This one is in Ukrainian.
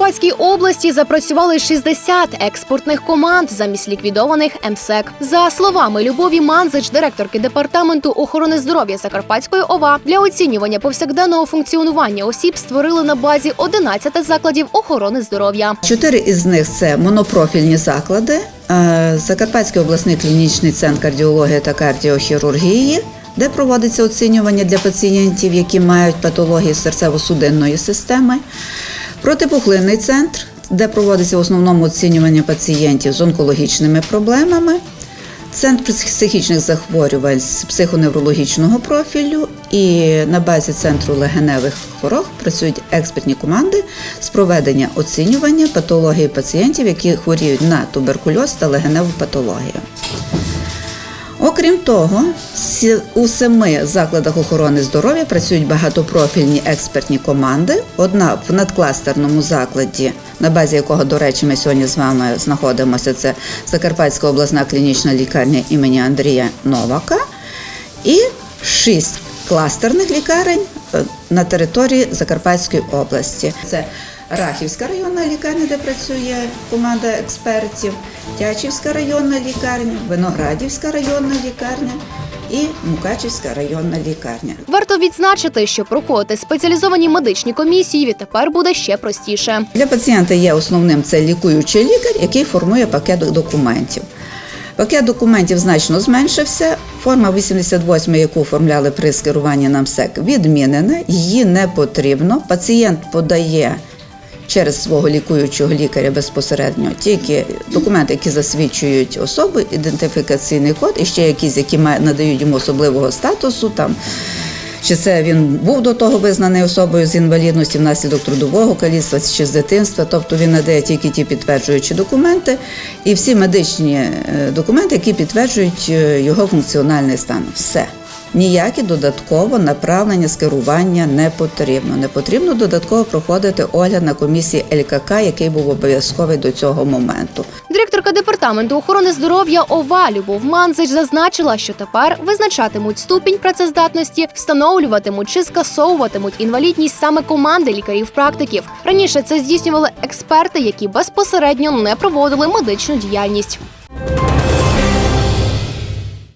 Закарпатській області запрацювали 60 експортних команд замість ліквідованих МСЕК. За словами Любові Манзич, директорки департаменту охорони здоров'я Закарпатської ОВА, для оцінювання повсякденного функціонування осіб створили на базі 11 закладів охорони здоров'я. Чотири із них це монопрофільні заклади. Е, Закарпатський обласний клінічний центр кардіології та кардіохірургії, де проводиться оцінювання для пацієнтів, які мають патології серцево-судинної системи. Протипухлинний центр, де проводиться в основному оцінювання пацієнтів з онкологічними проблемами. Центр психічних захворювань з психоневрологічного профілю і на базі центру легеневих хвороб працюють експертні команди з проведення оцінювання патології пацієнтів, які хворіють на туберкульоз та легеневу патологію. Окрім того, у семи закладах охорони здоров'я працюють багатопрофільні експертні команди. Одна в надкластерному закладі, на базі якого, до речі, ми сьогодні з вами знаходимося. Це Закарпатська обласна клінічна лікарня імені Андрія Новака, і шість кластерних лікарень е, на території Закарпатської області. Це Рахівська районна лікарня, де працює команда експертів, Тячівська районна лікарня, Виноградівська районна лікарня і Мукачівська районна лікарня. Варто відзначити, що проходити спеціалізовані медичні комісії відтепер буде ще простіше. Для пацієнта є основним це лікуючий лікар, який формує пакет документів. Пакет документів значно зменшився. Форма 88, яку оформляли при скеруванні на МСЕК, відмінена, її не потрібно. Пацієнт подає через свого лікуючого лікаря безпосередньо тільки документи, які засвідчують особу, ідентифікаційний код і ще якісь, які надають йому особливого статусу. Там чи це він був до того визнаний особою з інвалідності внаслідок трудового каліцтва чи з дитинства, тобто він надає тільки ті підтверджуючі документи і всі медичні е, документи, які підтверджують е, його функціональний стан. Все. Ніякі додатково направлення скерування не потрібно. Не потрібно додатково проходити огляд на комісії ЛКК, який був обов'язковий до цього моменту. Директорка департаменту охорони здоров'я ОВА Любов Манзич зазначила, що тепер визначатимуть ступінь працездатності, встановлюватимуть чи скасовуватимуть інвалідність саме команди лікарів-практиків. Раніше це здійснювали експерти, які безпосередньо не проводили медичну діяльність.